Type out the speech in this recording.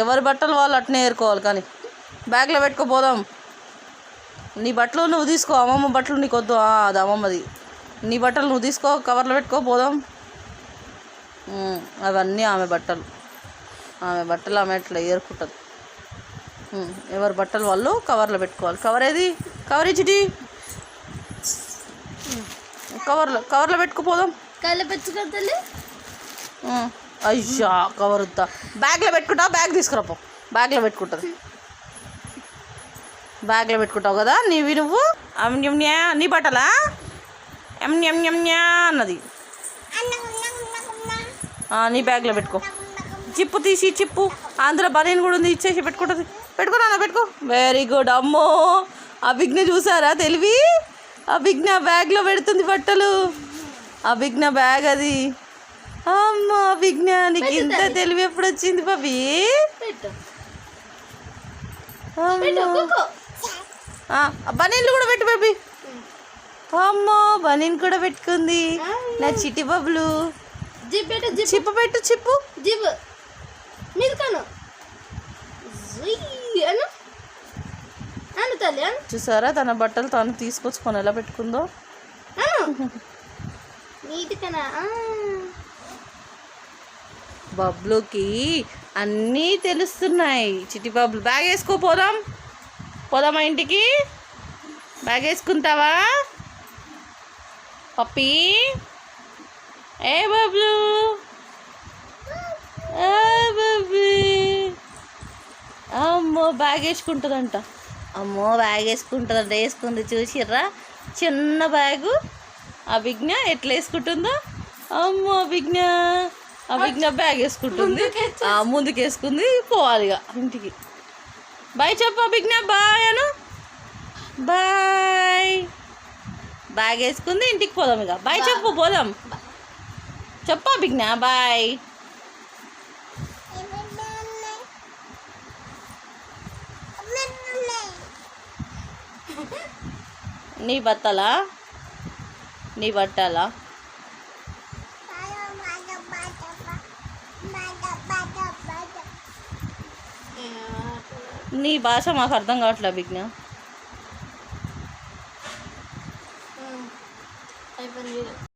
ఎవరి బట్టలు వాళ్ళు అట్నే ఏరుకోవాలి కానీ బ్యాగ్లో పెట్టుకోపోదాం నీ బట్టలు నువ్వు తీసుకో అమ్మమ్మ బట్టలు నీకు వద్దు. అది అమ్మమ్మది. నీ బట్టలు నువ్వు తీసుకో కవర్లో పెట్టుకో పోదాం. ఉమ్, అవన్నీ ఆమె బట్టలు. ఆమె బట్టలు ఆమె అట్లా ఏరుకుంటుంది. ఎవరి బట్టలు వాళ్ళు కవర్లో పెట్టుకోవాలి. కవర్ ఏది? కవర్ ఇచ్చిటి? కవర్లో కవర్లో పెట్టుకుపోదాం తల్లి. ఉమ్, అయ్యా కవర్ వద్దా? బ్యాగ్లో పెట్టుకుంటావు? బ్యాగ్ తీసుకురాపో బ్యాగ్లో పెట్టుకుంటుంది. బ్యాగ్లో పెట్టుకుంటావు కదా నీవి నువ్వు? అమ్యమ్యా నీ బట్టలా? ఎమ్యమ్యమ్యా అన్నది. నీ బ్యాగ్లో పెట్టుకో. చిప్పు తీసి చిప్పు. అందులో బనీన్ కూడా ఉంది ఇచ్చేసి పెట్టుకుంటుంది. పెట్టుకున్నా పెట్టుకో. వెరీ గుడ్ అమ్మో. అభిజ్ఞ చూసారా తెలివి? అభిజ్ఞ బ్యాగ్లో పెడుతుంది బట్టలు. అభిజ్ఞ బ్యాగ్ అది. అమ్మో అభిజ్ఞ నీకు ఇంత తెలివి ఎప్పుడు వచ్చింది ఆ, బనీన్లు కూడా పెట్టు బేబీ. అమ్మో బనీన్ కూడా పెట్టుకుంది. నా చిట్టి బబ్బులు జిప్ పెట్టు జిప్. చిప్పు పెట్టు చిప్పు. చూసారా తన బట్టలు తను తీసుకొచ్చుకొని ఎలా పెట్టుకుందో? అను. నీటి కనా బబ్లుకి అన్నీ తెలుస్తున్నాయి. చిట్టి బబ్లు బ్యాగ్ వేసుకో పోదాం. పోదామా ఇంటికి? బ్యాగ్ వేసుకుంటావా? పప్పి? ఏ బబ్లు? అమ్మో బ్యాగ్ వేసుకుంటుందంట. అమ్మో బ్యాగ్ వేసుకుంటుందంట. వేసుకుంది చూసిర్రా? చిన్న బ్యాగు అభిజ్ఞ ఎట్లా వేసుకుంటుందో? అమ్మో అభిజ్ఞ అభిజ్ఞ బ్యాగ్ వేసుకుంటుంది. ఆ, ముందుకు వేసుకుంది పోవాలి ఇక. ఇంటికి. బాయ్ చెప్పు అభిజ్ఞ బాయ్ అను. బాయ్ బ్యాగ్ వేసుకుంది ఇంటికి పోదాం ఇక. బాయ్ చెప్పు పోదాం. చెప్పు అభిజ్ఞ బాయ్ నీ బట్టలా? నీ బట్టలా? నీ భాష మాకు అర్థం కావట్లే విజ్ఞ